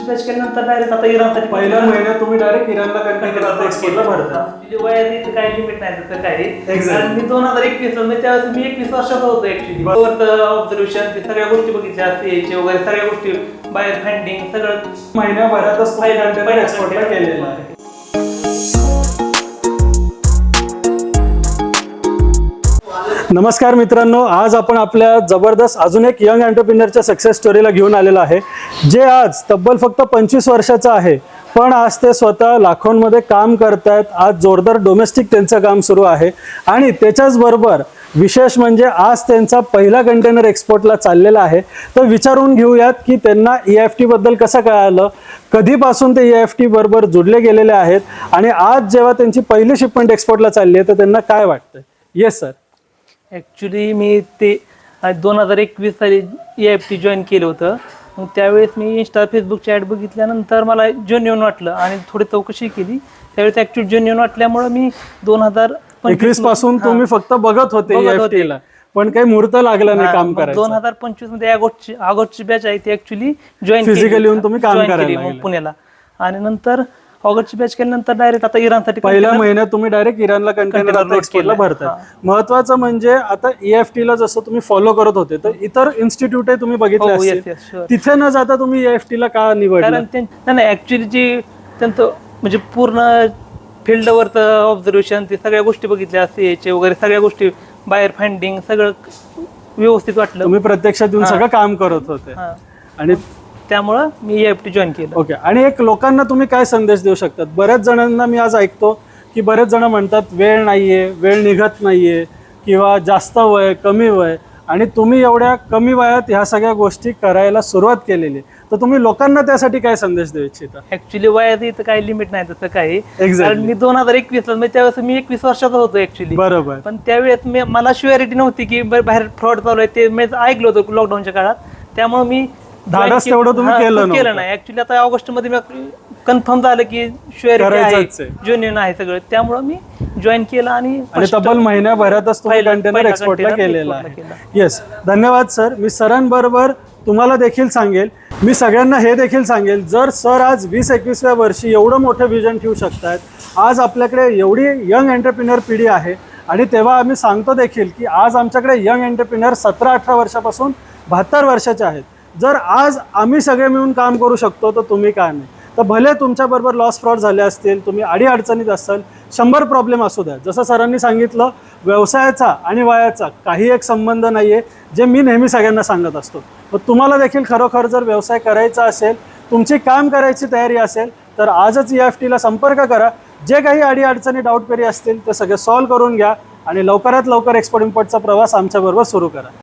Batch केल्यानंतर direct आता इराणसाठी पहिल्या महिन्यात तुम्ही डायरेक्ट इराणला कंटेनर एक्सपोर्टला भरता. म्हणजे वयात काही लिमिट नाही काही. Exactly. आणि मी दोन हजार एकवीस म्हणजे त्यावेळेस मी एकवीस वर्षाचा होतो ऍक्च्युली ऑब्झर्वेशन ते सगळ्या गोष्टी बघितल्या. सीएचे वगैरे सगळ्या गोष्टी बाहेर फँडिंग सगळं. महिन्याभरातच तुम्ही कंटेनर पहिल्या एक्सपोर्टला केलेला आहे. नमस्कार मित्रांनो आज आपण आपल्या जबरदस्त अजून एक यंग एंटरप्रिनरच्या सक्सेस स्टोरीला घेऊन आलेलो आहे. जे आज तब्बल फक्त पंचवीस वर्षाचं आहे पण आज ते स्वतः लाखोंमध्ये काम करतायत. आज जोरदार डोमेस्टिक त्यांचं काम सुरू आहे. आणि त्याच्याच बरोबर विशेष म्हणजे आज त्यांचा पहिला कंटेनर एक्सपोर्टला चाललेला आहे. तर विचारून घेऊयात की त्यांना ई एफ टीबद्दल कसं कळालं? कधीपासून ते ई एफ टी बरोबर जुडले गेलेले आहेत? आणि आज जेव्हा त्यांची पहिली शिपमेंट एक्सपोर्टला चालली आहे तर त्यांना काय वाटतं येस सर ऍक्च्युली मी ते दोन हजार एकवीस साली ए एफ टी जॉईन केलं होतं. मग त्यावेळेस मी इंस्टा फेसबुकची ॲड बघितल्यानंतर मला जेन्युन वाटलं आणि थोडी चौकशी केली. त्यावेळेस ॲक्च्युली जेन्युन वाटल्यामुळं मी दोन हजार एकवीसपासून तुम्ही फक्त बघत होते. ला. पण काही मुहूर्त लागला नाही काम करायचं. दोन हजार पंचवीसमध्ये ऑगस्टची बॅच आहे ती ऍक्च्युली जॉईन Physically येऊन तुम्ही काम करायला. पुण्याला. आणि नंतर ऑगस्टची बॅच केल्यानंतर डायरेक्ट आता इराणसाठी पहिल्या महिन्यात तुम्ही डायरेक्ट इराणला कंटेनर एक्सपोर्टला. भरताय. महत्वाचं म्हणजे आता ईएफटी ला जसं तुम्ही फॉलो करत होते तर इतर इन्स्टिट्यूट तुम्ही बघितले हो, sure. तिथे न जाता तुम्ही ईएफटी ला का निवडलं? ते नाही, ऍक्च्युली जे त्यांचं म्हणजे पूर्ण फील्डवरचं ऑब्झर्वेशन ते सगळ्या गोष्टी बघितल्या सीएचे वगैरे सगळ्या गोष्टी बाहेर फाइंडिंग सगळं व्यवस्थित वाटलं. तुम्ही प्रत्यक्षात येऊन सगळं काम करत होते. हा. आणि त्यामुळं मी एफ टी जॉईन केलं. ओके आणि एक लोकांना तुम्ही काय संदेश देऊ शकतात? बऱ्याच जणांना मी आज ऐकतो की बरेच जण म्हणतात वेळ नाहीये वेळ निघत नाहीये किंवा जास्त वय कमी वय. आणि तुम्ही एवढ्या कमी वयात ह्या सगळ्या गोष्टी करायला सुरुवात केलेली. तर तुम्ही लोकांना त्यासाठी काय संदेश देऊ इच्छिता? ऍक्च्युली वयात इथं काही लिमिट नाही तसं काही. कारण मी दोन हजार एकवीस ला म्हणजे त्यावेळेस मी एकवीस वर्षाचा होतो ऍक्च्युली बरोबर. पण त्यावेळेस मी मला शुअरिटी नव्हती की बाहेर फ्रॉड चालू आहे ते मी ऐकलं होतं लॉकडाऊनच्या काळात. त्यामुळे मी धाडस तेवढं तुम्ही केलं केलं. नाही. ऍक्च्युली आता ऑगस्टमध्ये कन्फर्म झालं की. ज्युनियन आहे सगळं. त्यामुळे मी जॉईन केलं आणि तब्बल महिन्याभरातच कंटेनर एक्सपोर्टला केलेला आहे. येस धन्यवाद सर मी सरांबरोबर तुम्हाला देखील सांगेल. मी सगळ्यांना हे देखील सांगेल जर सर आज वीस एकवीसव्या वर्षी एवढं मोठं विजन ठेवू शकतात आज आपल्याकडे एवढी यंग एंटरप्रिनर पिढी आहे आणि तेव्हा आम्ही सांगतो देखील की आज आमच्याकडे यंग एंटरप्रिनर सतरा अठरा वर्षापासून बहात्तर वर्षाचे आहेत. जर आज आम्ही सगळे मिळून काम करू शकतो तर तुम्ही काय नाही? तर भले तुमच्याबरोबर लॉस फ्रॉड झाले असतील तुम्ही आडी अडचणीत असाल शंभर प्रॉब्लेम असू द्या. जसं सरांनी सांगितलं व्यवसायाचा आणि वयाचा काही एक संबंध नाही आहे जे मी नेहमी सगळ्यांना सांगत असतो. मग तुम्हाला देखील खरोखर जर व्यवसाय करायचा असेल तुमची काम करायची तयारी असेल तर आजच ई एफ टीला संपर्क करा. जे काही आडी अडचणी डाऊट पेरी असतील ते सगळे सॉल्व्ह करून घ्या आणि लवकरात लवकर एक्सपोर्ट इम्पोर्टचा प्रवास आमच्याबरोबर सुरू करा.